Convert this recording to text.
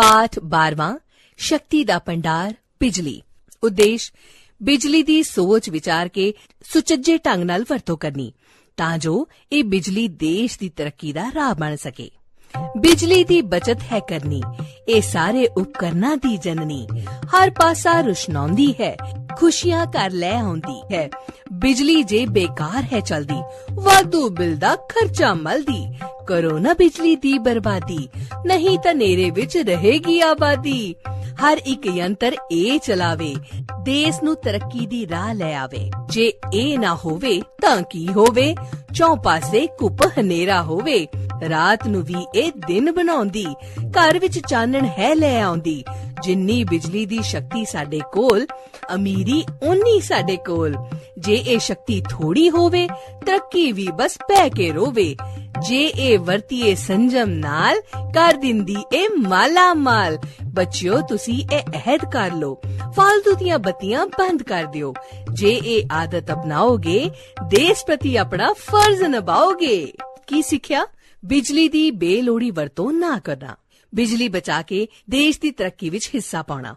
ਪਾਠ 12ਵਾਂ ਸ਼ਕਤੀ ਦਾ ਭੰਡਾਰ, ਬਿਜਲੀ। ਉਦੇਸ਼, ਬਿਜਲੀ ਦੀ ਸੋਚ ਵਿਚਾਰ ਕੇ ਸੁਚੱਜੇ ਢੰਗ ਨਾਲ ਵਰਤੋਂ ਕਰਨੀ, ਤਾਂ ਜੋ ਇਹ ਬਿਜਲੀ ਦੇਸ਼ ਦੀ ਤਰੱਕੀ ਦਾ ਰਾਹ ਬਣ ਸਕੇ। ਬਿਜਲੀ ਦੀ ਬਚਤ ਹੈ ਕਰਨੀ, ਇਹ ਸਾਰੇ ਉਪਕਰਨਾਂ ਦੀ ਜਨਨੀ। ਹਰ ਪਾਸਾ ਰੁਸ਼ਨਾਉਂਦੀ ਹੈ, ਖੁਸ਼ੀਆਂ ਕਰ ਲੈ ਆਉਂਦੀ ਹੈ। ਬਿਜਲੀ ਜੇ ਬੇਕਾਰ ਹੈ ਚਲਦੀ, ਵਾਧੂ ਬਿੱਲ ਦਾ ਖਰਚਾ ਮਲਦੀ। ਕਰੋ ਨਾ ਬਿਜਲੀ ਦੀ ਬਰਬਾਦੀ, ਨਹੀਂ ਤਾਂ ਨੇਰੇ ਵਿੱਚ ਰਹੇਗੀ ਆਬਾਦੀ। ਹਰ ਇੱਕ ਯੰਤਰ ਇਹ ਚਲਾਵੇ, ਦੇਸ਼ ਨੂੰ ਤਰੱਕੀ ਦੀ ਰਾਹ ਲੈ ਆਵੇ। ਜੇ ਇਹ ਨਾ ਹੋਵੇ, ਤਾਂ ਕੀ ਹੋਵੇ? ਚੌ ਪਾਸੇ ਕੁੱਪ ਹਨੇਰਾ ਹੋਵੇ। ਰਾਤ ਨੂੰ ਵੀ ਇਹ ਦਿਨ ਬਣਾਉਂਦੀ, ਘਰ ਵਿੱਚ ਚਾਨਣ ਹੈ ਲੈ ਆਉਂਦੀ। ਜਿੰਨੀ ਬਿਜਲੀ ਦੀ ਸ਼ਕਤੀ ਸਾਡੇ ਕੋਲ, ਅਮੀਰੀ ਉਨੀ ਸਾਡੇ ਕੋਲ। ਜੇ ਇਹ ਸ਼ਕਤੀ ਥੋੜੀ ਹੋਵੇ, ਤਰੱਕੀ ਵੀ ਬਸ ਪੈ ਕੇ ਰੋਵੇ। ਜੇ ਇਹ ਵਰਤੀਏ ਸੰਜਮ ਨਾਲ, ਕਰ ਦਿੰਦੀ ਇਹ ਮਾਲਾ ਮਾਲ ਬੱਚਿਓ, ਤੁਸੀਂ ਇਹ ਅਹਿਦ ਕਰ ਲਓ। ਫਾਲਤੂ ਦੀਆਂ ਬੱਤੀਆਂ ਬੰਦ ਕਰ ਦਿਓ। ਜੇ ਇਹ ਆਦਤ ਅਪਣਾਓਗੇ, ਦੇਸ਼ ਪ੍ਰਤੀ ਆਪਣਾ ਫਰਜ਼ ਨਿਭਾਓਗੇ। ਕੀ ਸਿੱਖਿਆ? ਬਿਜਲੀ ਦੀ ਬੇਲੋੜੀ ਵਰਤੋਂ ਨਾ ਕਰਨਾ। ਬਿਜਲੀ ਬਚਾ ਕੇ ਦੇਸ਼ ਦੀ ਤਰੱਕੀ ਵਿੱਚ ਹਿੱਸਾ ਪਾਉਣਾ।